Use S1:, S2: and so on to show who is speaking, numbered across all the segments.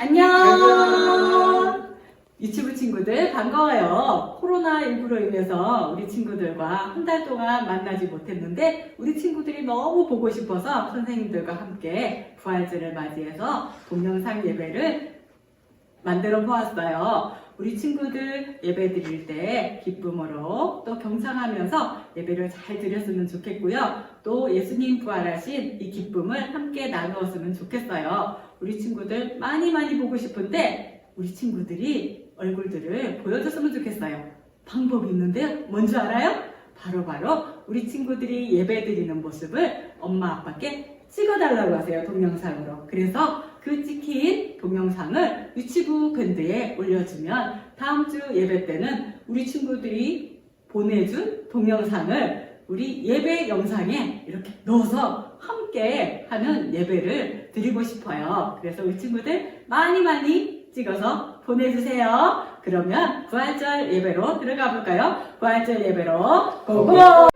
S1: 안녕! 유치부 친구들 반가워요. 코로나19로 인해서 우리 친구들과 한 달 동안 만나지 못했는데 우리 친구들이 너무 보고 싶어서 선생님들과 함께 부활절을 맞이해서 동영상 예배를 만들어 보았어요. 우리 친구들 예배 드릴 때 기쁨으로 또 경상하면서 예배를 잘 드렸으면 좋겠고요. 또 예수님 부활하신 이 기쁨을 함께 나누었으면 좋겠어요. 우리 친구들 많이 많이 보고 싶은데 우리 친구들이 얼굴들을 보여줬으면 좋겠어요. 방법이 있는데요. 뭔지 알아요? 바로바로 우리 친구들이 예배 드리는 모습을 엄마 아빠께 찍어달라고 하세요. 동영상으로. 그래서 그 찍힌 동영상을 유치부 밴드에 올려주면 다음 주 예배 때는 우리 친구들이 보내준 동영상을 우리 예배 영상에 이렇게 넣어서 함께 하는 예배를 드리고 싶어요. 그래서 우리 친구들 많이 많이 찍어서 보내주세요. 그러면 부활절 예배로 들어가 볼까요? 부활절 예배로 고고!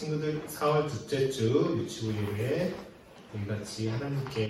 S2: 친구들 4월 둘째 주 유치부 예배에 우리 같이 하나님께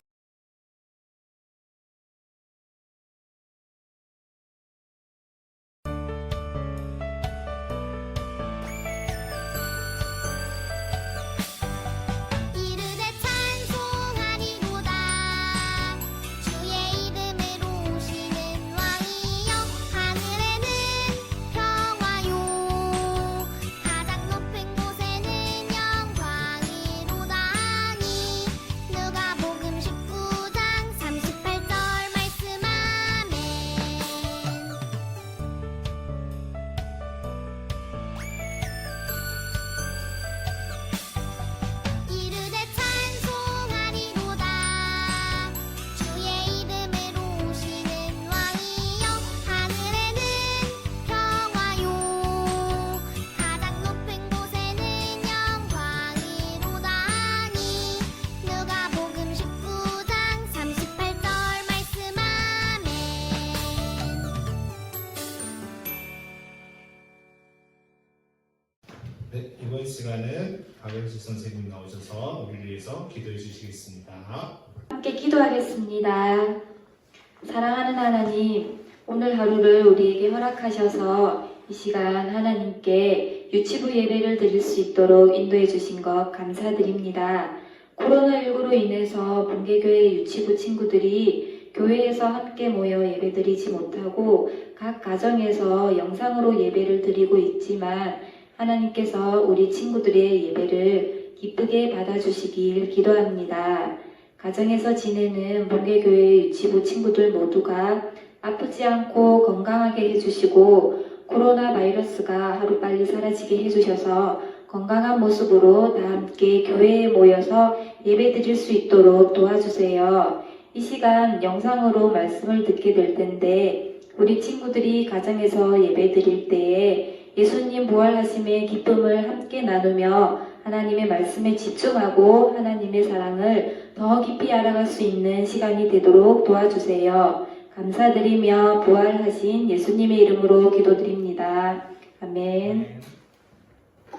S2: 네, 이번 시간은 박영수 선생님 나오셔서 우리를 위해서 기도해 주시겠습니다.
S3: 함께 기도하겠습니다. 사랑하는 하나님, 오늘 하루를 우리에게 허락하셔서 이 시간 하나님께 유치부 예배를 드릴 수 있도록 인도해 주신 것 감사드립니다. 코로나19로 인해서 본계교회 유치부 친구들이 교회에서 함께 모여 예배 드리지 못하고 각 가정에서 영상으로 예배를 드리고 있지만 하나님께서 우리 친구들의 예배를 기쁘게 받아주시길 기도합니다. 가정에서 지내는 본계교회 유치부 친구들 모두가 아프지 않고 건강하게 해주시고 코로나 바이러스가 하루빨리 사라지게 해주셔서 건강한 모습으로 다 함께 교회에 모여서 예배 드릴 수 있도록 도와주세요. 이 시간 영상으로 말씀을 듣게 될 텐데 우리 친구들이 가정에서 예배 드릴 때에 예수님 부활하심의 기쁨을 함께 나누며 하나님의 말씀에 집중하고 하나님의 사랑을 더 깊이 알아갈 수 있는 시간이 되도록 도와주세요. 감사드리며 부활하신 예수님의 이름으로 기도드립니다. 아멘.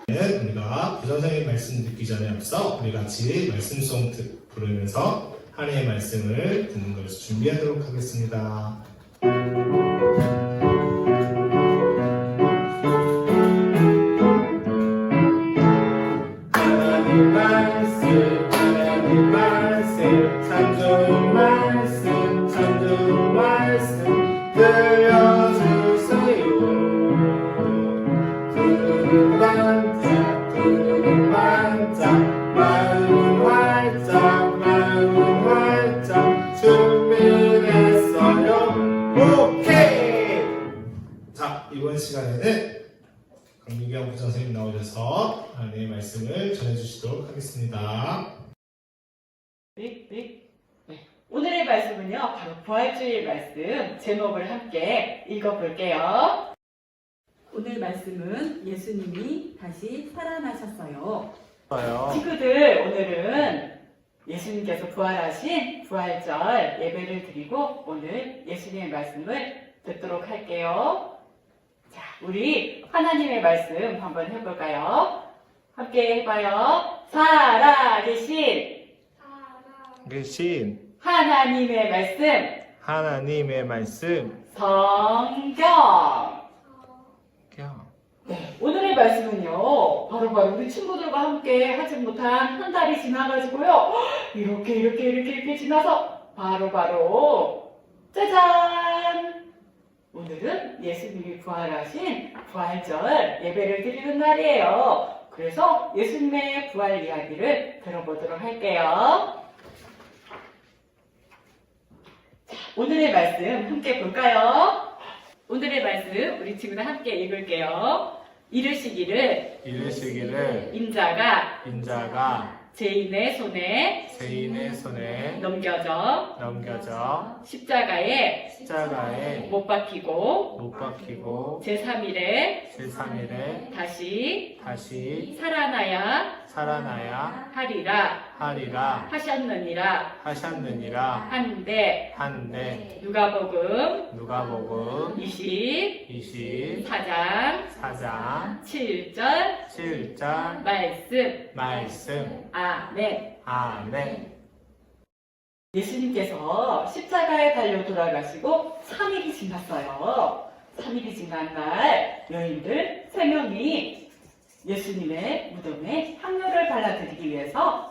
S2: 네, 우리가 부 선생님 말씀 듣기 전에 앞서 우리 같이 말씀송 듣- 부르면서 하나님의 말씀을 듣는 것을 준비하도록 하겠습니다. 나오셔서 하나님의 말씀을 전해주시도록 하겠습니다.
S4: 네, 네. 네. 오늘의 말씀은요, 바로 부활주일 말씀 제목을 함께 읽어볼게요. 오늘 말씀은 예수님이 다시 살아나셨어요. 친구들, 오늘은 예수님께서 부활하신 부활절 예배를 드리고 오늘 예수님의 말씀을 듣도록 할게요. 자, 우리 하나님의 말씀 한번 해볼까요? 함께 해봐요. 살아계신
S2: 계신
S4: 하나님의 말씀
S2: 하나님의 말씀
S4: 성경 네, 오늘의 말씀은요, 바로 바로 우리 친구들과 함께 하지 못한 한 달이 지나가지고요, 이렇게, 이렇게, 이렇게, 이렇게 지나서, 바로 바로, 짜잔! 오늘은 예수님이 부활하신 부활절 예배를 드리는 날이에요. 그래서 예수님의 부활 이야기를 들어보도록 할게요. 자, 오늘의 말씀 함께 볼까요? 오늘의 말씀 우리 친구들 함께 읽을게요. 이르시기를
S5: 이르시기를
S4: 인자가
S5: 인자가
S4: 죄인의 손에
S5: 죄인의 손에
S4: 넘겨져.
S5: 넘겨져.
S4: 십자가에
S5: 십자가에
S4: 못 박히고
S5: 못 박히고
S4: 제3일에
S5: 제3일에
S4: 다시
S5: 다시
S4: 살아나야
S5: 살아나야
S4: 하리라.
S5: 하리라.
S4: 하셨느니라.
S5: 하셨느니라.
S4: 한데.
S5: 한데.
S4: 누가복음
S5: 누가복음
S4: 24장
S5: 24장
S4: 7절
S5: 7절
S4: 말씀.
S5: 말씀.
S4: 아멘.
S5: 아멘.
S4: 예수님께서 십자가에 달려 돌아가시고 3일이 지났어요. 3일이 지난 날 여인들 3명이 예수님의 무덤에 향료를 발라드리기 위해서.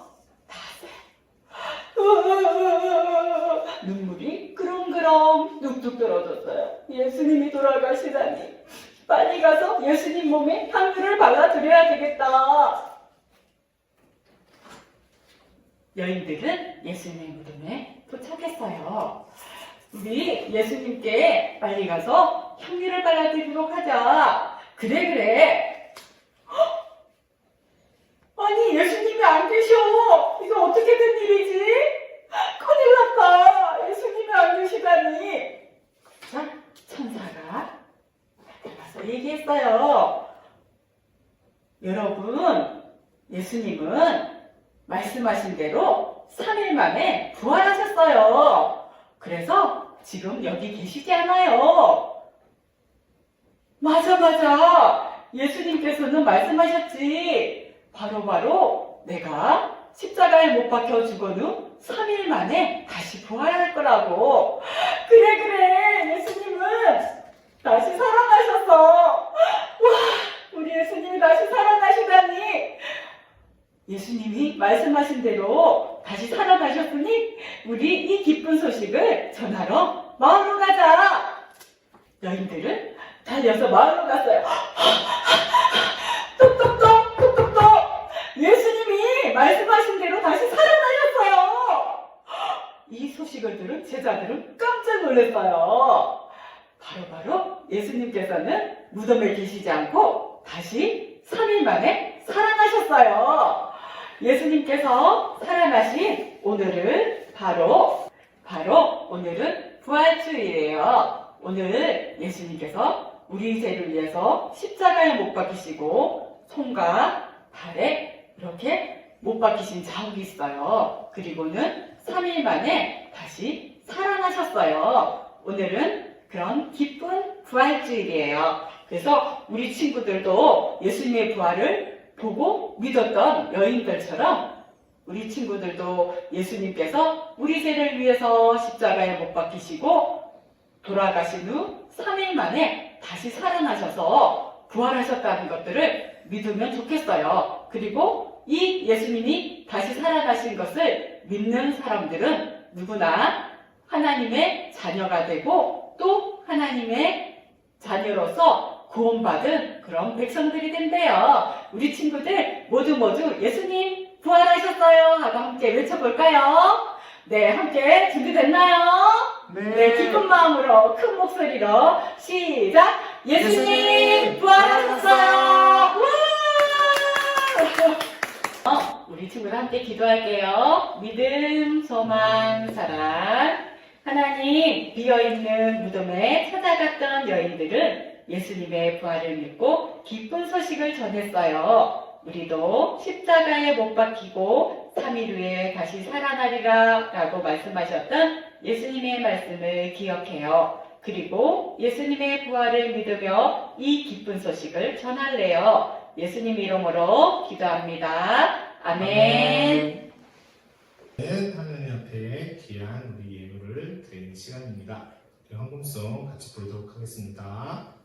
S4: 눈물이 그렁그렁 뚝뚝 떨어졌어요. 예수님이 돌아가시다니 빨리 가서 예수님 몸에 향료를 발라드려야 되겠다. 여인들은 예수님의 무덤에 도착했어요. 우리 예수님께 빨리 가서 향기를 발라드리도록 하자. 그래, 그래. 헉! 아니, 예수님이 안 계셔. 이거 어떻게 된 일이지? 큰일 났다. 예수님이 안 계시다니. 자, 천사가 나타나서 얘기했어요. 여러분, 예수님은 말씀하신 대로 3일 만에 부활하셨어요. 그래서 지금 여기 계시지 않아요. 맞아, 맞아. 예수님께서는 말씀하셨지. 바로바로 내가 십자가에 못 박혀 후 3일 만에 다시 부활할 거라고. 그래, 그래. 예수님은 다시 살아나셨어. 와, 우리 예수님이 다시 살아나시다니. 예수님이 말씀하신 대로 다시 살아나셨으니 우리 이 기쁜 소식을 전하러 마을로 가자. 여인들은 달려서 마을로 갔어요. 똑똑똑 똑똑똑 예수님이 말씀하신 대로 다시 살아나셨어요. 이 소식을 들은 제자들은 깜짝 놀랐어요. 바로바로 예수님께서는 무덤에 계시지 않고 다시 3일 만에 살아나셨어요. 예수님께서 살아나신 오늘은 바로 바로 오늘은 부활주일이에요. 오늘 예수님께서 우리 죄를 위해서 십자가에 못 박히시고 손과 발에 이렇게 못 박히신 자국이 있어요. 그리고는 3일 만에 다시 살아나셨어요. 오늘은 그런 기쁜 부활주일이에요. 그래서 우리 친구들도 예수님의 부활을 보고 믿었던 여인들처럼 우리 친구들도 예수님께서 우리 죄를 위해서 십자가에 못 박히시고 돌아가신 후 3일 만에 다시 살아나셔서 부활하셨다는 것들을 믿으면 좋겠어요. 그리고 이 예수님이 다시 살아나신 것을 믿는 사람들은 누구나 하나님의 자녀가 되고 또 하나님의 자녀로서 구원받은 그런 백성들이 된대요. 우리 친구들 모두 모두 예수님 부활하셨어요 하고 함께 외쳐볼까요? 네, 함께 준비됐나요? 네, 기쁜 마음으로 큰 목소리로 시작! 예수님
S5: 예수님
S4: 부활하셨어요! 와! 어, 우리 친구들 함께 기도할게요. 믿음, 소망, 사랑. 하나님, 비어있는 무덤에 찾아갔던 여인들은 예수님의 부활을 믿고 기쁜 소식을 전했어요. 우리도 십자가에 못 박히고 3일 후에 다시 살아나리라 라고 말씀하셨던 예수님의 말씀을 기억해요. 그리고 예수님의 부활을 믿으며 이 기쁜 소식을 전할래요. 예수님 이름으로 기도합니다. 아멘.
S2: 네, 하나님 앞에 귀한 우리 예물을 드리는 시간입니다. 헌금송 같이 부르도록 하겠습니다.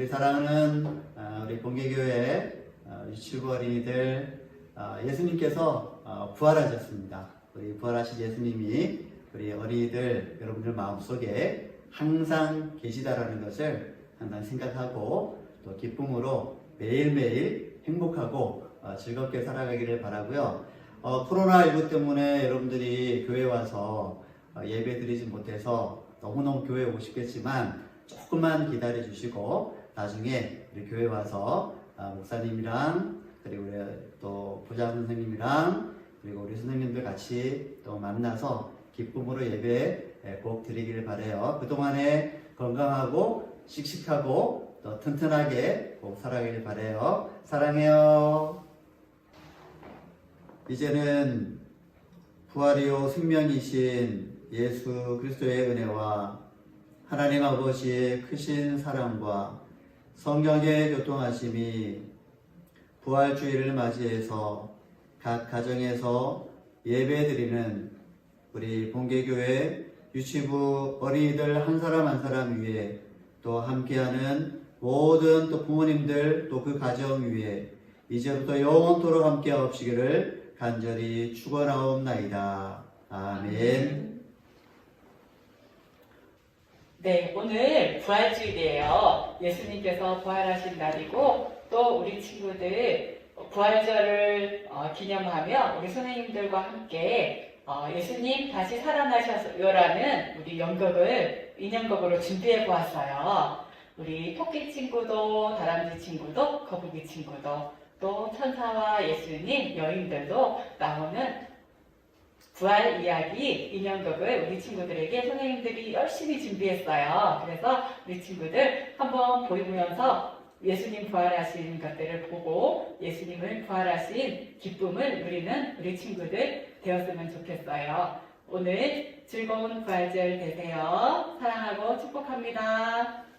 S6: 우리 사랑하는 아, 우리 본계교회 아, 유치부 어린이들 아, 예수님께서 아, 부활하셨습니다. 우리 부활하신 예수님이 우리 어린이들 여러분들 마음속에 항상 계시다라는 것을 항상 생각하고 또 기쁨으로 매일매일 행복하고 어, 즐겁게 살아가기를 바라고요. 어, 코로나19 때문에 여러분들이 교회 와서 어, 예배 드리지 못해서 너무너무 교회에 오고 싶겠지만 조금만 기다려 주시고 나중에 우리 교회 와서 아, 목사님이랑 그리고 우리 또 부장 선생님이랑 그리고 우리 선생님들 같이 또 만나서 기쁨으로 예배 예, 꼭 드리기를 바래요. 그동안에 건강하고 씩씩하고 또 튼튼하게 꼭 살아가길 바래요. 사랑해요. 이제는 부활이요 생명이신 예수 그리스도의 은혜와 하나님 아버지의 크신 사랑과 성령의 교통하심이 부활주의를 맞이해서 각 가정에서 예배드리는 우리 본계교회 유치부 어린이들 한 사람 한 사람 위에 또 함께하는 모든 또 부모님들 또 그 가정 위에 이제부터 영원토록 함께하옵시기를 간절히 축원하옵나이다. 아멘.
S4: 네, 오늘 부활주일이에요. 예수님께서 부활하신 날이고 또 우리 친구들 부활절을 어, 기념하며 우리 선생님들과 함께 어, 예수님 다시 살아나셨어요라는 우리 연극을 인형극으로 준비해 보았어요. 우리 토끼 친구도 다람쥐 친구도 거북이 친구도 또 천사와 예수님 여인들도 나오는 부활 이야기 인형극을 우리 친구들에게 선생님들이 열심히 준비했어요. 그래서 우리 친구들 한번 보이면서 예수님 부활하신 것들을 보고 예수님을 부활하신 기쁨을 누리는 우리 친구들 되었으면 좋겠어요. 오늘 즐거운 부활절 되세요. 사랑하고 축복합니다.